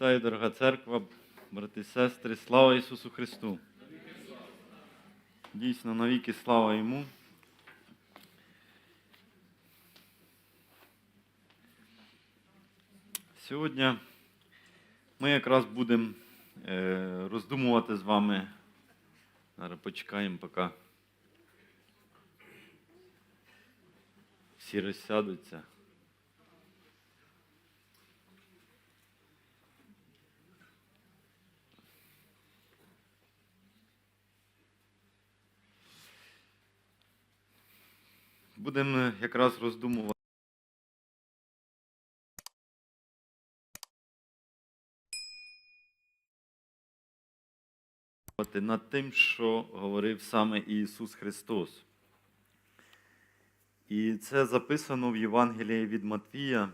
Вітаю, дорога церква, брати і сестри, слава Ісусу Христу. Дійсно, навіки слава Йому. Сьогодні ми якраз будемо е, роздумувати з вами. Зараз почекаємо, поки всі розсядуться. Будемо якраз роздумувати. над тим, що говорив саме Ісус Христос. І це записано в Євангелії від Матвія е,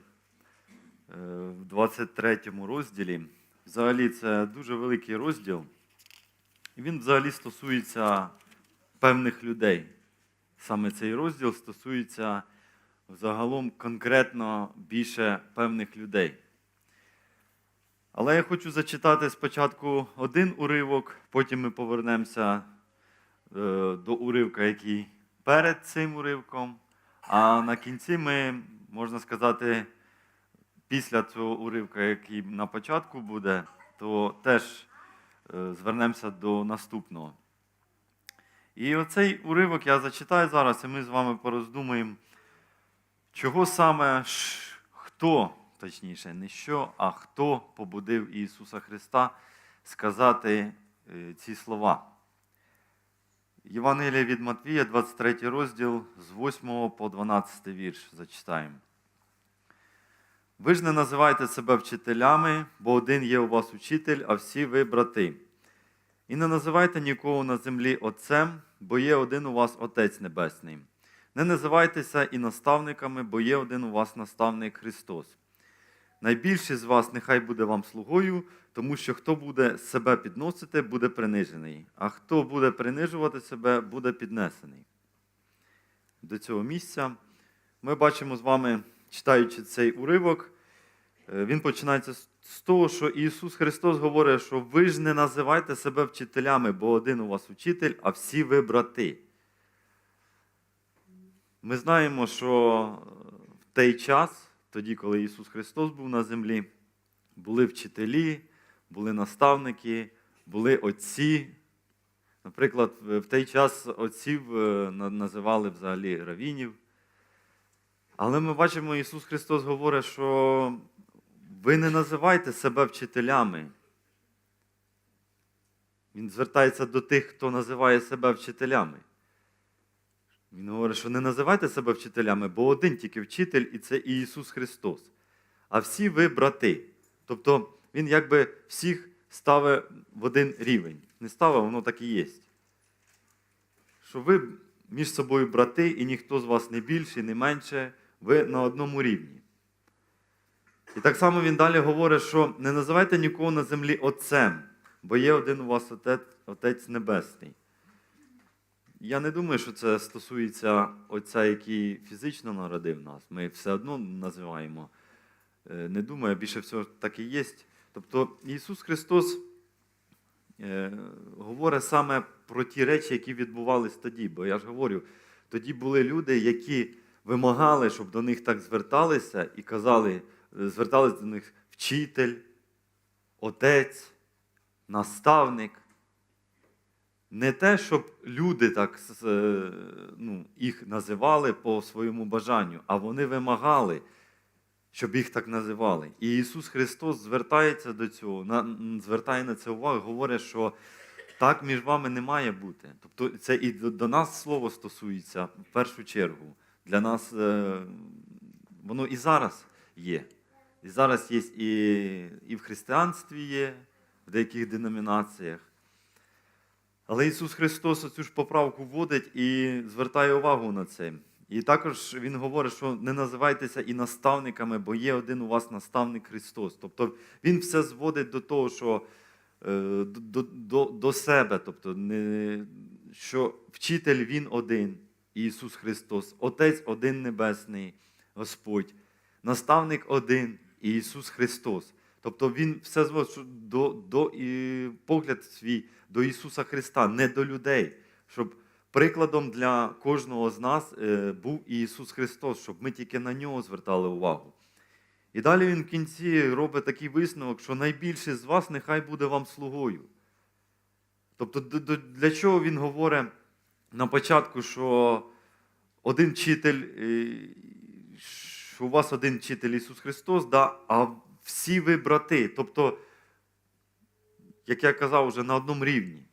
в 23 розділі. Взагалі, це дуже великий розділ. І він взагалі стосується певних людей. Саме цей розділ стосується загалом конкретно більше певних людей. Але я хочу зачитати спочатку один уривок, потім ми повернемося е, до уривка, який перед цим уривком. А на кінці ми, можна сказати, після цього уривка, який на початку буде, то теж е, звернемося до наступного. І оцей уривок я зачитаю зараз, і ми з вами пороздумаємо, чого саме хто, точніше, не що, а хто побудив Ісуса Христа сказати е, ці слова. Євангелія від Матвія, 23 розділ з 8 по 12 вірш зачитаємо. Ви ж не називайте себе вчителями, бо один є у вас учитель, а всі ви брати. І не називайте нікого на землі Отцем, бо є один у вас Отець Небесний. Не називайтеся і наставниками, бо є один у вас наставник Христос. Найбільший з вас нехай буде вам слугою, тому що хто буде себе підносити, буде принижений, а хто буде принижувати себе, буде піднесений. До цього місця ми бачимо з вами, читаючи цей уривок, е, він починається з- з того, що Ісус Христос говорить, що ви ж не називайте себе вчителями, бо один у вас учитель, а всі ви брати. Ми знаємо, що в той час, тоді, коли Ісус Христос був на землі, були вчителі, були наставники, були отці. Наприклад, в той час отців е, називали взагалі равінів. Але ми бачимо, Ісус Христос говорить, що ви не називайте себе вчителями. Він звертається до тих, хто називає себе вчителями. Він говорить, що не називайте себе вчителями, бо один тільки вчитель, і це Ісус Христос. А всі ви брати. Тобто Він якби всіх ставить в один рівень. Не ставив, воно так і є. Що ви між собою брати, і ніхто з вас не більше, не менше, ви на одному рівні. І так само він далі говорить, що не називайте нікого на землі Отцем, бо є один у вас Отець, Отець Небесний. Я не думаю, що це стосується Отця, який фізично народив нас. Ми все одно називаємо. Е, Не думаю, більше всього так і є. Тобто Ісус Христос е, говорить саме про ті речі, які відбувались тоді. Бо я ж говорю, тоді були люди, які вимагали, щоб до них так зверталися і казали, звертались до них вчитель, отець, наставник. Не те, щоб люди так е, ну, їх називали по своєму бажанню, а вони вимагали, щоб їх так називали. І Ісус Христос звертається до цього, звертає на це увагу, говорить, що так між вами не має бути. Тобто це і до, до нас слово стосується в першу чергу. Для нас е, воно і зараз є. І зараз є і, і в християнстві є, в деяких деномінаціях. Але Ісус Христос цю ж поправку вводить і звертає увагу на це. І також Він говорить, що не називайтеся і наставниками, бо є один у вас наставник Христос. Тобто Він все зводить до того, що е, до, до, до себе, тобто не, що вчитель Він один, Ісус Христос, Отець один Небесний, Господь, наставник один, Ісус Христос. Тобто він все зводить до, до і погляд свій до Ісуса Христа, не до людей, щоб прикладом для кожного з нас е, був Ісус Христос, щоб ми тільки на нього звертали увагу. І далі він в кінці робить такий висновок, що найбільший з вас нехай буде вам слугою. Тобто, для чого він говорить на початку, що один вчитель, е, що у вас один вчитель Ісус Христос, да, а всі ви брати. Тобто, як я казав, вже на одному рівні.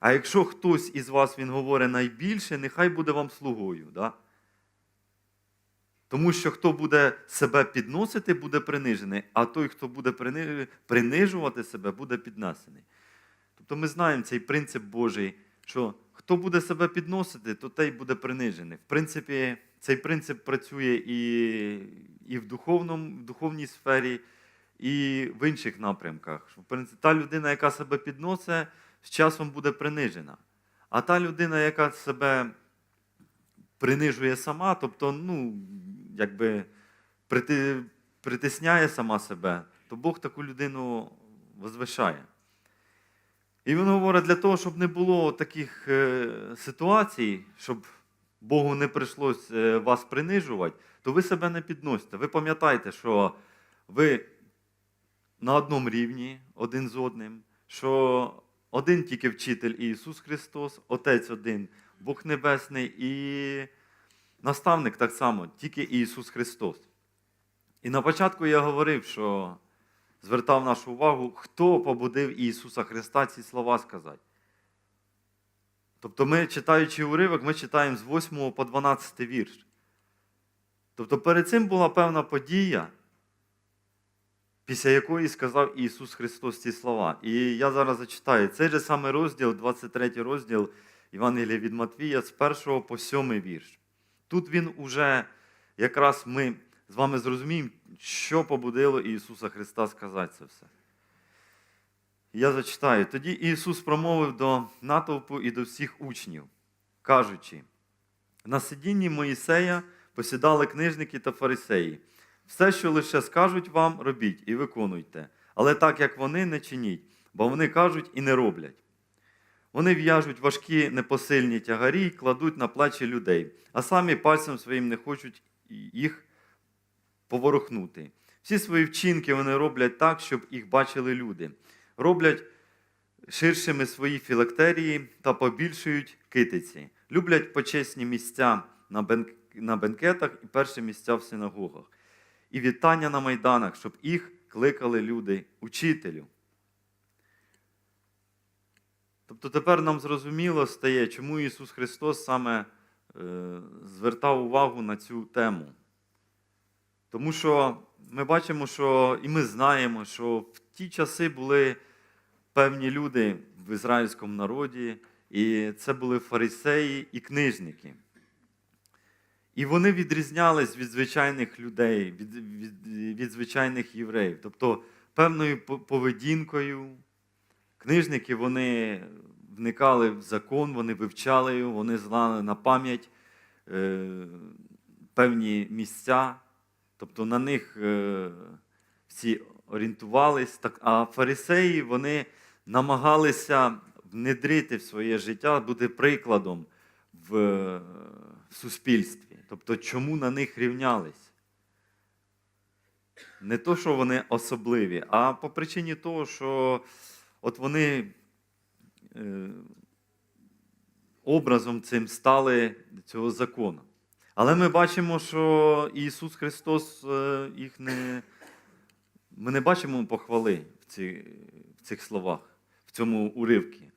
А якщо хтось із вас він говорить найбільше, нехай буде вам слугою. Да? Тому що хто буде себе підносити, буде принижений, а той, хто буде принижувати себе, буде піднесений. Тобто ми знаємо цей принцип Божий, що хто буде себе підносити, то той буде принижений. В принципі, цей принцип працює і, і в, духовному, в духовній сфері, і в інших напрямках. В принципі, та людина, яка себе підносить, з часом буде принижена. А та людина, яка себе принижує сама, тобто, ну, якби прити, притисняє сама себе, то Бог таку людину возвишає. І він говорить для того, щоб не було таких е, ситуацій, щоб Богу не прийшлось е, вас принижувати, то ви себе не підносите. Ви пам'ятаєте, що ви на одному рівні один з одним, що один тільки вчитель Ісус Христос, Отець один, Бог Небесний і наставник так само, тільки Ісус Христос. І на початку я говорив, що звертав нашу увагу, хто побудив Ісуса Христа ці слова сказати. Тобто ми, читаючи уривок, ми читаємо з 8 по 12 вірш. Тобто перед цим була певна подія, після якої сказав Ісус Христос ці слова. І я зараз зачитаю цей же самий розділ, 23 розділ Євангелія від Матвія, з 1 по 7 вірш. Тут він уже якраз ми з вами зрозуміємо, що побудило Ісуса Христа сказати це все. Я зачитаю. Тоді Ісус промовив до натовпу і до всіх учнів, кажучи: на сидінні Моїсея посідали книжники та фарисеї. Все, що лише скажуть вам, робіть і виконуйте, але так, як вони, не чиніть, бо вони кажуть і не роблять. Вони в'яжуть важкі непосильні тягарі і кладуть на плечі людей, а самі пальцем своїм не хочуть їх поворухнути. Всі свої вчинки вони роблять так, щоб їх бачили люди. Роблять ширшими свої філактерії та побільшують китиці. Люблять почесні місця на, бенк... на бенкетах і перші місця в синагогах. І вітання на майданах, щоб їх кликали люди учителю. Тобто тепер нам зрозуміло стає, чому Ісус Христос саме е, звертав увагу на цю тему. Тому що ми бачимо, що і ми знаємо, що в ті часи були певні люди в ізраїльському народі, і це були фарисеї і книжники. І вони відрізнялись від звичайних людей, від, від, від звичайних євреїв. Тобто певною поведінкою. Книжники вони вникали в закон, вони вивчали його, вони знали на пам'ять е, певні місця, тобто на них е, всі орієнтувались. А фарисеї вони намагалися внедрити в своє життя, бути прикладом в, е, в суспільстві. Тобто, чому на них рівнялись? Не то, що вони особливі, а по причині того, що от вони е, образом цим стали цього закону. Але ми бачимо, що Ісус Христос е, їх не. Ми не бачимо похвали в, ці, в цих словах, в цьому уривці.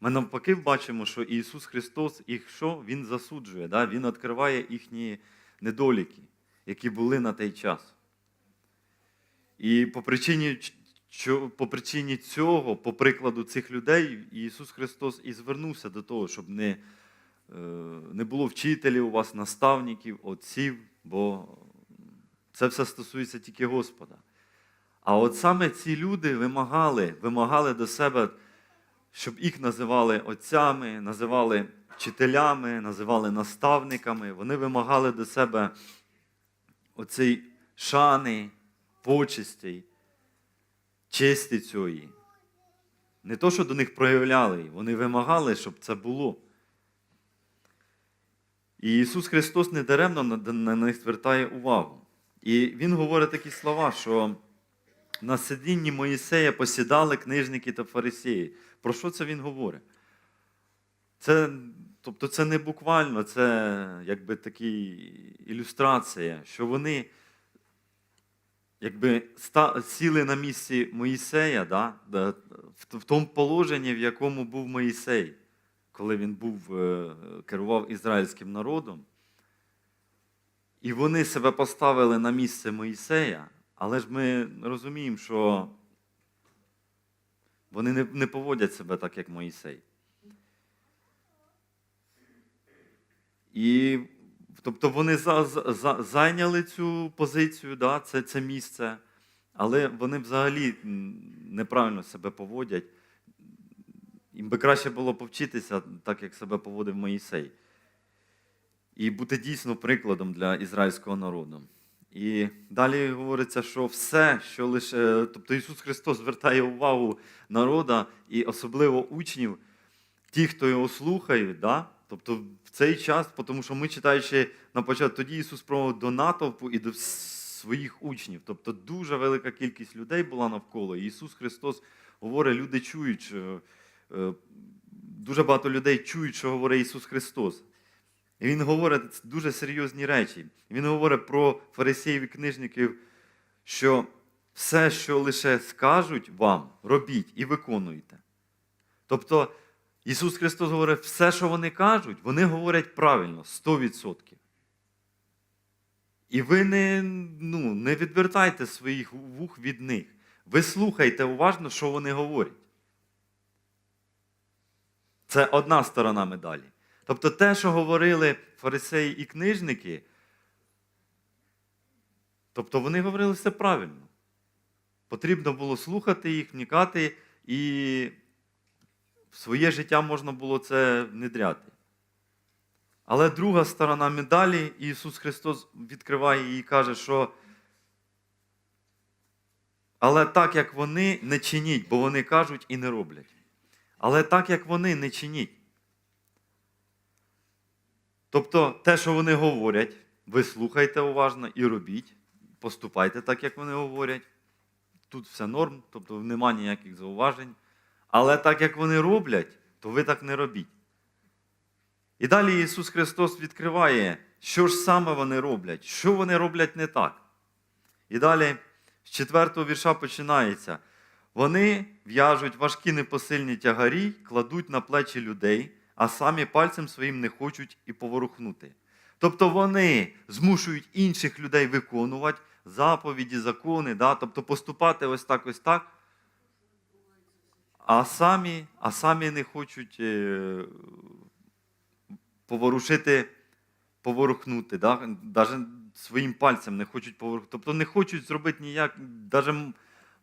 Ми навпаки бачимо, що Ісус Христос їх що? Він засуджує, да? Він відкриває їхні недоліки, які були на той час. І по причині, по причині цього, по прикладу цих людей, Ісус Христос і звернувся до того, щоб не, не було вчителів у вас, наставників, отців, бо це все стосується тільки Господа. А от саме ці люди вимагали, вимагали до себе, щоб їх називали отцями, називали вчителями, називали наставниками. Вони вимагали до себе оцей шани, почестей. честі цієї. Не то, що до них проявляли, вони вимагали, щоб це було. І Ісус Христос недаремно на, них звертає увагу. І Він говорить такі слова, що на сидінні Моїсея посідали книжники та фарисеї. Про що це він говорить? Це, тобто це не буквально, це якби такі ілюстрація, що вони якби сіли на місці Моїсея, да, в тому положенні, в якому був Моїсей, коли він був, е, керував ізраїльським народом. І вони себе поставили на місце Моїсея, але ж ми розуміємо, що вони не, поводять себе так, як Моїсей. І тобто вони за, за, зайняли цю позицію, да, це, це місце, але вони взагалі неправильно себе поводять. Їм би краще було повчитися, так як себе поводив Моїсей. І бути дійсно прикладом для ізраїльського народу. І далі говориться, що все, що лише. Тобто Ісус Христос звертає увагу народа і особливо учнів, ті, хто його слухають, да? тобто в цей час, тому що ми читаючи на початку, тоді Ісус промовив до натовпу і до своїх учнів. Тобто дуже велика кількість людей була навколо. І Ісус Христос говорить, люди чують, дуже багато людей чують, що говорить Ісус Христос. І Він говорить дуже серйозні речі. Він говорить про фарисеїв і книжників, що все, що лише скажуть вам, робіть і виконуйте. Тобто Ісус Христос говорить, все, що вони кажуть, вони говорять правильно, 100%. І ви не, ну, не відвертайте своїх вух від них. Ви слухайте уважно, що вони говорять. Це одна сторона медалі. Тобто те, що говорили фарисеї і книжники, тобто вони говорили все правильно. Потрібно було слухати їх, вникати, і в своє життя можна було це внедряти. Але друга сторона медалі, Ісус Христос відкриває її і каже, що але так, як вони, не чиніть, бо вони кажуть і не роблять. Але так, як вони, не чиніть. Тобто те, що вони говорять, ви слухайте уважно і робіть, поступайте так, як вони говорять. Тут все норм, тобто нема ніяких зауважень. Але так, як вони роблять, то ви так не робіть. І далі Ісус Христос відкриває, що ж саме вони роблять, що вони роблять не так. І далі з четвертого вірша починається. Вони в'яжуть важкі непосильні тягарі, кладуть на плечі людей, а самі пальцем своїм не хочуть і поворухнути. Тобто вони змушують інших людей виконувати заповіді, закони, да? тобто поступати ось так, ось так, а самі, а самі не хочуть е, поворушити, поворухнути, да? навіть своїм пальцем не хочуть поворухнути. Тобто не хочуть зробити ніяк, навіть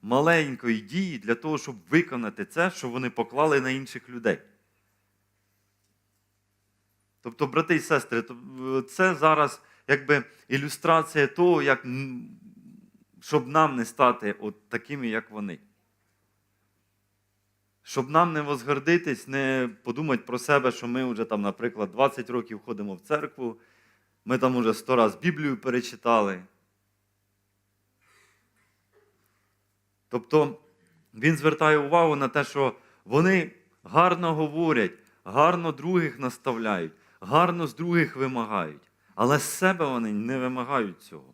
маленької дії для того, щоб виконати це, що вони поклали на інших людей. Тобто, брати і сестри, це зараз якби ілюстрація того, як, щоб нам не стати от такими, як вони. Щоб нам не возгордитись, не подумати про себе, що ми вже там, наприклад, 20 років ходимо в церкву, ми там уже 100 разів Біблію перечитали. Тобто він звертає увагу на те, що вони гарно говорять, гарно других наставляють, гарно з других вимагають. Але з себе вони не вимагають цього.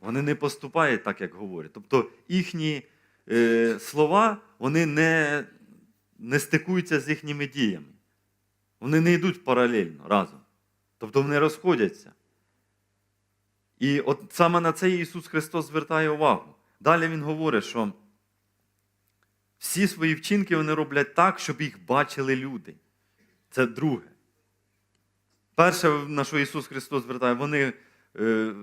Вони не поступають так, як говорять. Тобто їхні е, слова вони не, не стикуються з їхніми діями. Вони не йдуть паралельно разом. Тобто вони розходяться. І от саме на це Ісус Христос звертає увагу. Далі Він говорить, що всі свої вчинки вони роблять так, щоб їх бачили люди. Це друге. Перше, на що Ісус Христос звертає, вони е,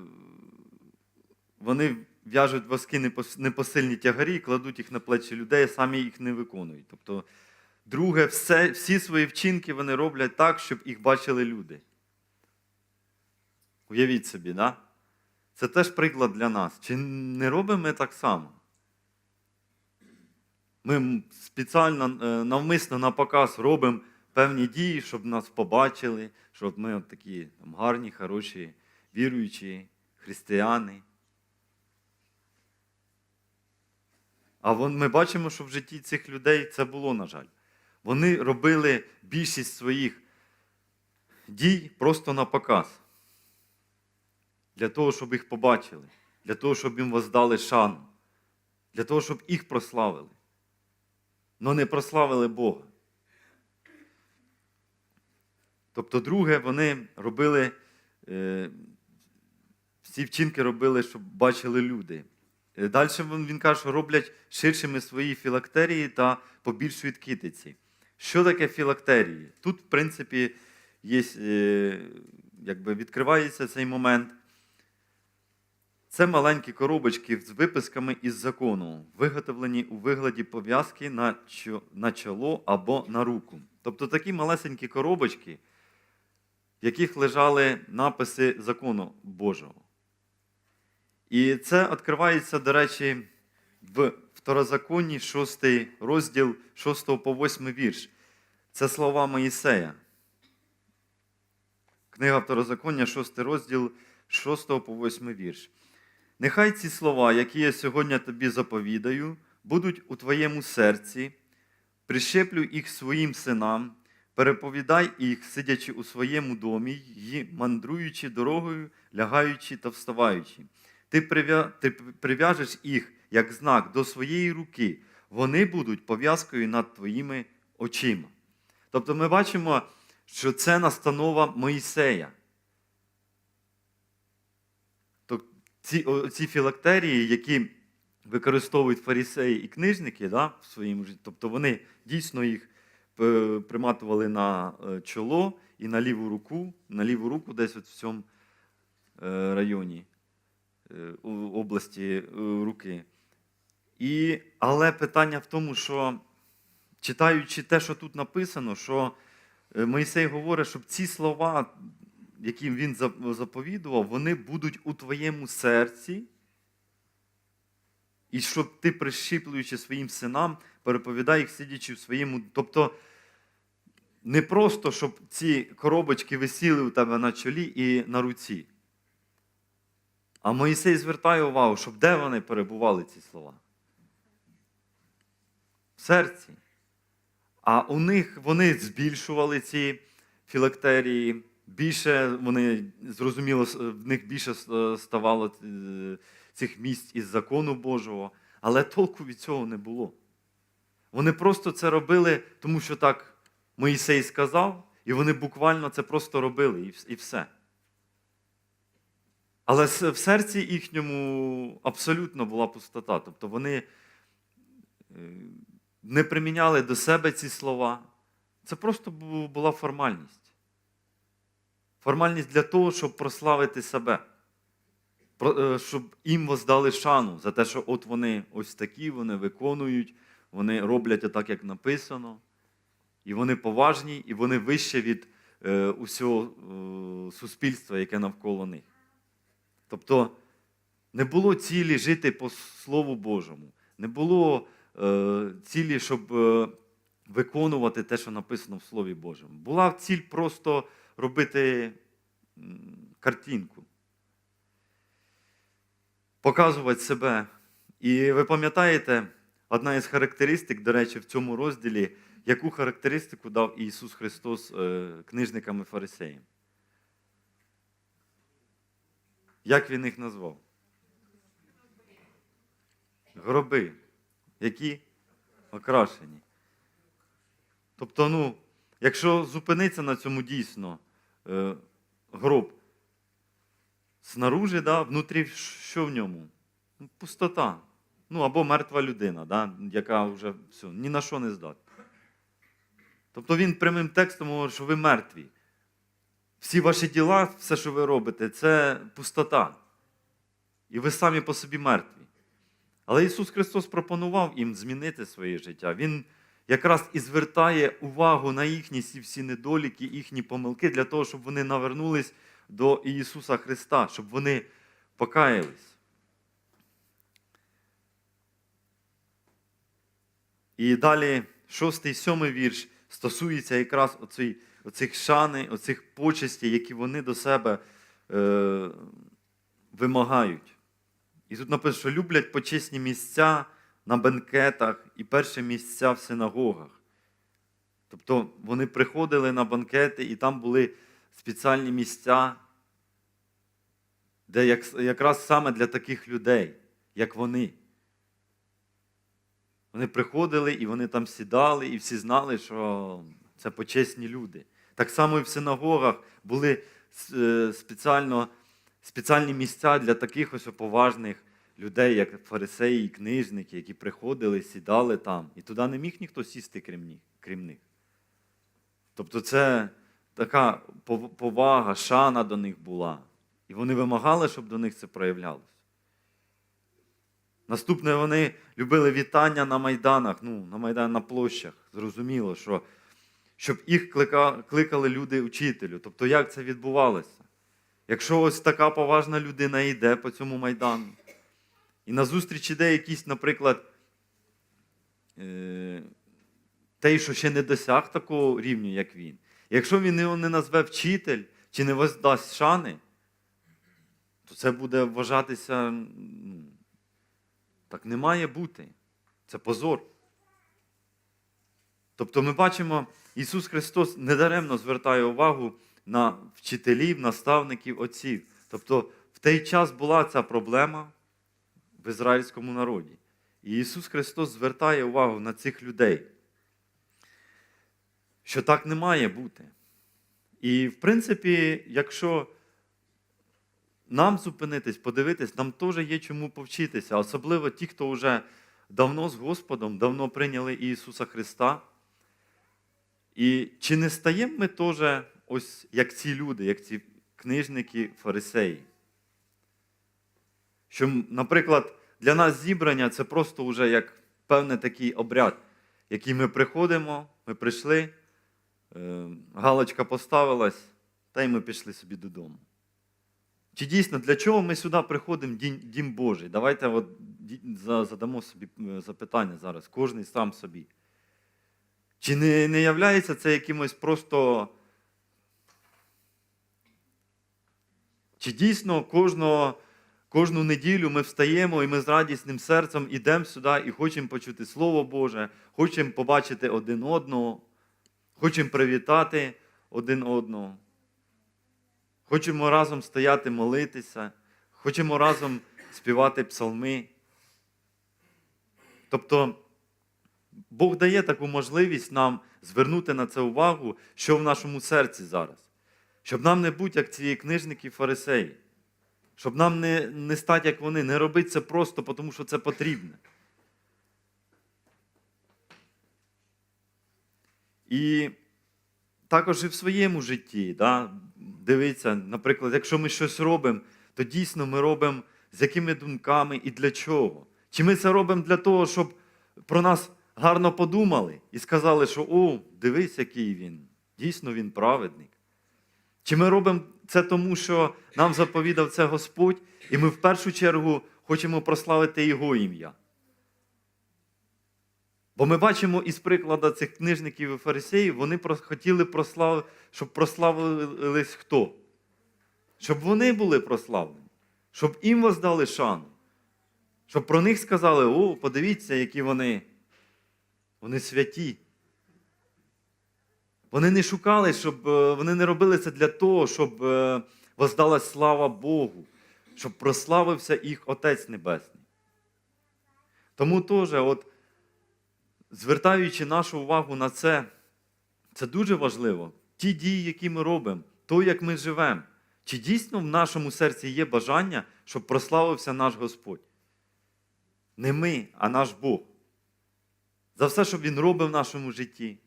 вони в'яжуть воски непосильні тягарі, кладуть їх на плечі людей, а самі їх не виконують. Тобто, друге, все, всі свої вчинки вони роблять так, щоб їх бачили люди. Уявіть собі, да? це теж приклад для нас. Чи не робимо ми так само? Ми спеціально е, навмисно на показ робимо певні дії, щоб нас побачили, щоб ми от такі там, гарні, хороші, віруючі, християни. А вон, ми бачимо, що в житті цих людей це було, на жаль. Вони робили більшість своїх дій просто на показ. Для того, щоб їх побачили, для того, щоб їм воздали шану, для того, щоб їх прославили. Но не прославили Бога. Тобто, друге, вони робили, е, всі вчинки робили, щоб бачили люди. Е, Далі він каже, що роблять ширшими свої філактерії та побільшують китиці. Що таке філактерії? Тут, в принципі, є, е, якби відкривається цей момент. Це маленькі коробочки з виписками із закону, виготовлені у вигляді пов'язки на чоло або на руку. Тобто такі малесенькі коробочки, в яких лежали написи закону Божого. І це відкривається, до речі, в Второзаконні, 6 розділ 6 по 8 вірш. Це слова Моїсея. Книга Второзаконня, 6 розділ 6 по 8 вірш. Нехай ці слова, які я сьогодні тобі заповідаю, будуть у твоєму серці, прищеплю їх своїм синам, переповідай їх, сидячи у своєму домі, й мандруючи дорогою, лягаючи та вставаючи. Ти, прив'я... ти прив'яжеш їх як знак до своєї руки, вони будуть пов'язкою над твоїми очима. Тобто ми бачимо, що це настанова Моїсея. То ці, ці філактерії, які використовують фарисеї і книжники да, в своєму житті, тобто вони дійсно їх е, приматували на е, чоло і на ліву руку, на ліву руку десь от в цьому е, районі області руки. І, але питання в тому, що читаючи те, що тут написано, що Моїсей говорить, щоб ці слова, яким він заповідував, вони будуть у твоєму серці. І щоб ти, прищіплюючи своїм синам, переповідай їх, сидячи в своєму. Тобто, не просто, щоб ці коробочки висіли у тебе на чолі і на руці. А Моїсей звертає увагу, щоб де вони перебували, ці слова? В серці. А у них вони збільшували ці філактерії, більше вони, зрозуміло, в них більше ставало е, цих місць із закону Божого, але толку від цього не було. Вони просто це робили, тому що так Моїсей сказав, і вони буквально це просто робили, і все. Але в серці їхньому абсолютно була пустота. Тобто вони е, не приміняли до себе ці слова. Це просто була формальність. Формальність для того, щоб прославити себе. Е, Щоб їм воздали шану за те, що от вони ось такі, вони виконують, вони роблять так, як написано. І вони поважні, і вони вище від е, усього е, суспільства, яке навколо них. Тобто не було цілі жити по Слову Божому, не було цілі, щоб виконувати те, що написано в Слові Божому. Була ціль просто робити картинку, показувати себе. І ви пам'ятаєте, одна із характеристик, до речі, в цьому розділі, яку характеристику дав Ісус Христос е, книжникам і фарисеям? Як він їх назвав? Гроби, які окрашені. Тобто, ну, якщо зупинитися на цьому дійсно, е, гроб снаружи, да, внутрі що в ньому? Ну, Пустота. Ну, або мертва людина, да, яка вже все, ні на що не здатна. Тобто він прямим текстом говорить, що ви мертві. Всі ваші діла, все, що ви робите, це пустота. І ви самі по собі мертві. Але Ісус Христос пропонував їм змінити своє життя. Він якраз і звертає увагу на їхні всі недоліки, їхні помилки для того, щоб вони навернулись до Ісуса Христа, щоб вони покаялись. І далі шостий, сьомий вірш стосується якраз оцій, оцих шани, оцих почестей, які вони до себе е, вимагають. І тут написано, що люблять почесні місця на бенкетах і перші місця в синагогах. Тобто вони приходили на банкети, і там були спеціальні місця, де як, якраз саме для таких людей, як вони. Вони приходили і вони там сідали, і всі знали, що це почесні люди. Так само і в синагогах були е, спеціально, спеціальні місця для таких ось поважних людей, як фарисеї і книжники, які приходили, сідали там. І туди не міг ніхто сісти, крім них. Тобто це така повага, шана до них була. І вони вимагали, щоб до них це проявлялося. Наступне вони любили вітання на майданах, ну, на майдан на площах. Зрозуміло, що щоб їх клика, кликали люди учителю. Тобто, як це відбувалося? Якщо ось така поважна людина йде по цьому майдану, і на зустріч іде якийсь, наприклад, е, той, що ще не досяг такого рівня, як він. Якщо він його не назве вчитель чи не воздасть шани, то це буде вважатися. ну, Так не має бути. Це позор. Тобто ми бачимо, Ісус Христос недаремно звертає увагу на вчителів, наставників, отців. Тобто в той час була ця проблема в ізраїльському народі. І Ісус Христос звертає увагу на цих людей, що так не має бути. І, в принципі, якщо нам зупинитись, подивитись, нам теж є чому повчитися, особливо ті, хто вже давно з Господом, давно прийняли Ісуса Христа. І чи не стаємо ми теж ось як ці люди, як ці книжники, фарисеї? Що, наприклад, для нас зібрання це просто вже як певний такий обряд, який ми приходимо, ми прийшли, е, галочка поставилась, та й ми пішли собі додому. Чи дійсно для чого ми сюди приходимо дім, Божий? Давайте от задамо собі е, запитання зараз, кожен сам собі. Чи не, не являється це якимось просто. Чи дійсно кожного, кожну неділю ми встаємо і ми з радісним серцем йдемо сюди і хочемо почути Слово Боже, хочемо побачити один одного, хочемо привітати один одного. Хочемо разом стояти, молитися, хочемо разом співати псалми. Тобто Бог дає таку можливість нам звернути на це увагу, що в нашому серці зараз. Щоб нам не бути як ці книжники фарисеї. Щоб нам не, не стати, як вони, не робити це просто, тому що це потрібно. І також і в своєму житті, да, дивіться, наприклад, якщо ми щось робимо, то дійсно ми робимо з якими думками і для чого. Чи ми це робимо для того, щоб про нас гарно подумали і сказали, що о, дивись, який він, дійсно він праведник. Чи ми робимо це тому, що нам заповідав це Господь, і ми в першу чергу хочемо прославити Його ім'я? Бо ми бачимо із прикладу цих книжників і фарисеїв, вони хотіли прослав... щоб прославились хто? Щоб вони були прославлені, щоб їм воздали шану, щоб про них сказали: о, подивіться, які вони. Вони святі. Вони не шукали, щоб е, вони не робили це для того, щоб е, воздалась слава Богу, щоб прославився їх Отець Небесний. Тому теж, от, звертаючи нашу увагу на це, це дуже важливо. Ті дії, які ми робимо, то, як ми живемо, чи дійсно в нашому серці є бажання, щоб прославився наш Господь? Не ми, а наш Бог. За все, що Він робить в нашому житті,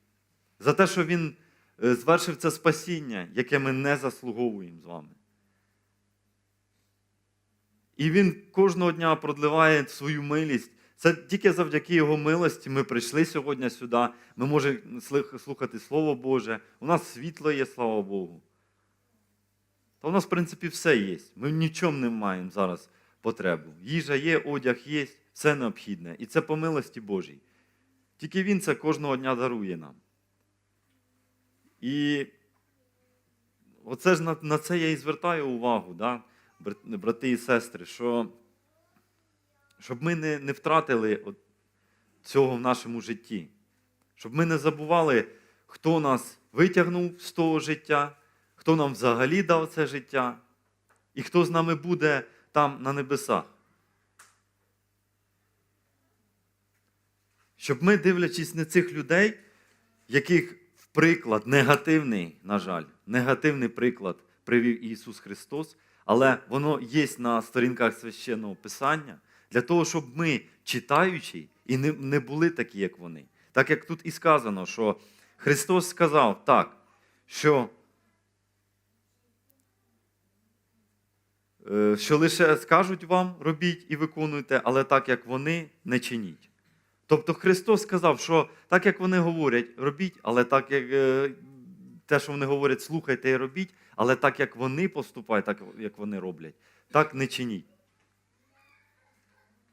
за те, що Він е, звершив це спасіння, яке ми не заслуговуємо з вами. І Він кожного дня продливає свою милість. Це тільки завдяки Його милості ми прийшли сьогодні сюди. Ми можемо слухати Слово Боже. У нас світло є, слава Богу. Та у нас, в принципі, все є. Ми нічому не маємо зараз потребу. Їжа є, одяг є, все необхідне. І це по милості Божій. Тільки Він це кожного дня дарує нам. І оце ж на, на це я і звертаю увагу, да? брати і сестри, що щоб ми не, не втратили от цього в нашому житті, щоб ми не забували, хто нас витягнув з того життя, хто нам взагалі дав це життя, і хто з нами буде там на небесах. Щоб ми, дивлячись на цих людей, яких приклад негативний, на жаль, негативний приклад привів Ісус Христос, але воно є на сторінках священного Писання, для того, щоб ми, читаючи, і не, були такі, як вони. Так як тут і сказано, що Христос сказав так, що, е, що лише скажуть вам, робіть і виконуйте, але так, як вони, не чиніть. Тобто Христос сказав, що так як вони говорять, робіть, але так як е, те, що вони говорять, слухайте і робіть, але так як вони поступають, так як вони роблять, так не чиніть.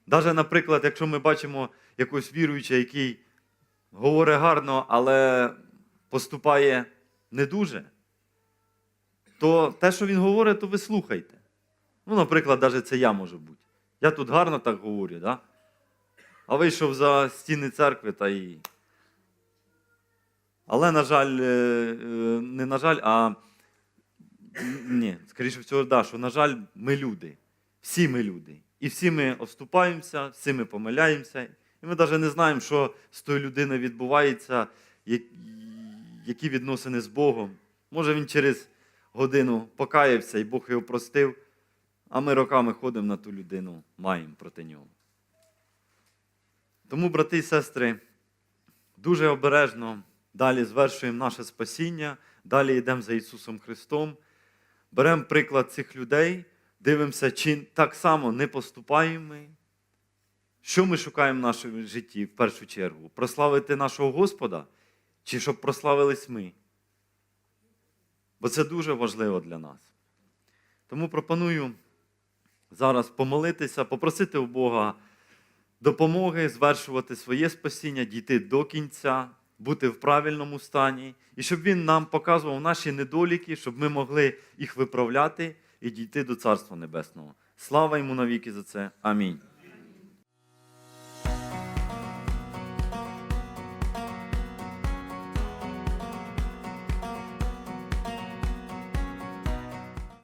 Даже, наприклад, якщо ми бачимо якогось віруючого, який говорить гарно, але поступає не дуже, то те, що він говорить, то ви слухайте. Ну, наприклад, навіть це я можу бути. Я тут гарно так говорю, да? А вийшов за стіни церкви та і. Але, на жаль, е, е, не на жаль, а ні, скоріше всього, да, що, на жаль, ми люди. Всі ми люди. І всі ми оступаємося, всі ми помиляємося. І ми навіть не знаємо, що з тою людиною відбувається, які відносини з Богом. Може, він через годину покаявся і Бог його простив, а ми роками ходимо на ту людину, маємо проти нього. Тому, брати і сестри, дуже обережно далі звершуємо наше спасіння, далі йдемо за Ісусом Христом, беремо приклад цих людей, дивимося, чи так само не поступаємо ми. Що ми шукаємо в нашому житті в першу чергу? Прославити нашого Господа, чи щоб прославились ми? Бо це дуже важливо для нас. Тому пропоную зараз помолитися, попросити у Бога допомоги звершувати своє спасіння, дійти до кінця, бути в правильному стані, і щоб Він нам показував наші недоліки, щоб ми могли їх виправляти і дійти до Царства Небесного. Слава йому навіки за це. Амінь.